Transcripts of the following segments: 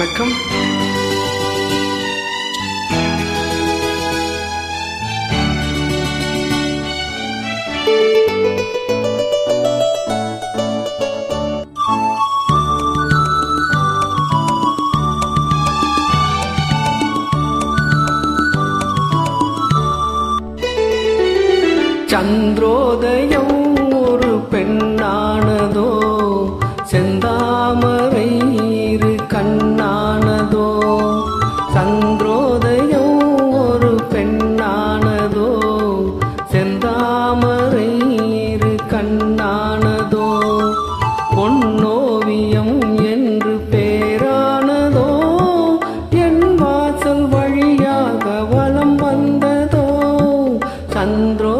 வணக்கம். சந்திரோதயம் ஒரு பெண்ணானதோ செந்தாமரை Alejandro.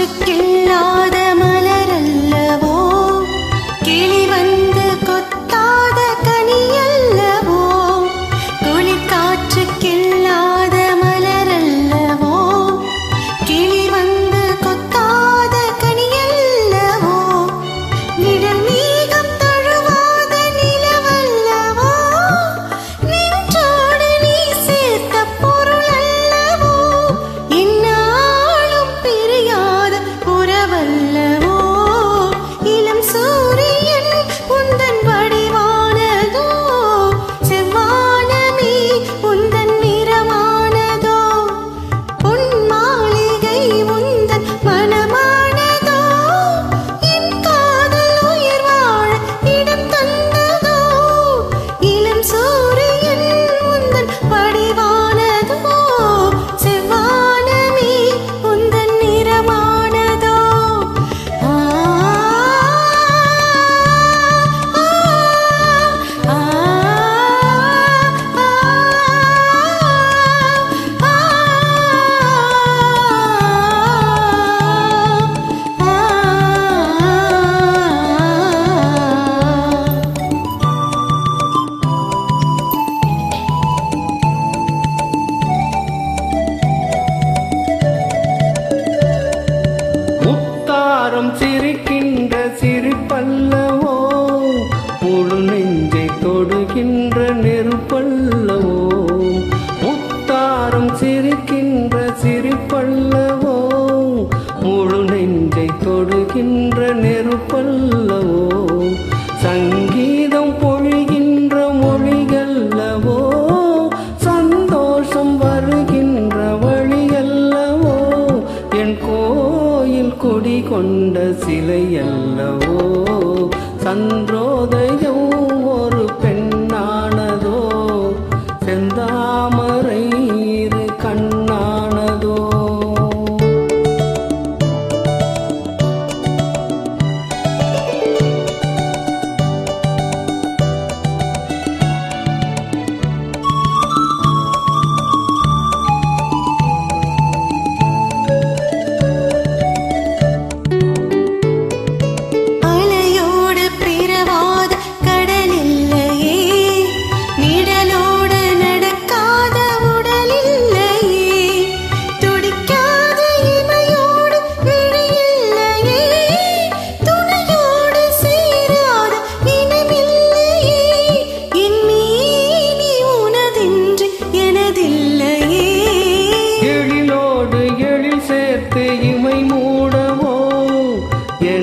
காற்றுக்கில்லாத மலரல்லவோ? கிளி வந்து கொத்தாத கனியல்லவோ? குளிர் காற்றுக்கில் நெஞ்சை தொடுகின்ற நெருப்பல்லவோ? சங்கீதம் பொழிகின்ற மொழிகல்லவோ? சந்தோஷம் வருகின்ற வழியல்லவோ? என் கோயில் கொடி கொண்ட சிலையல்லவோ? சன்றோ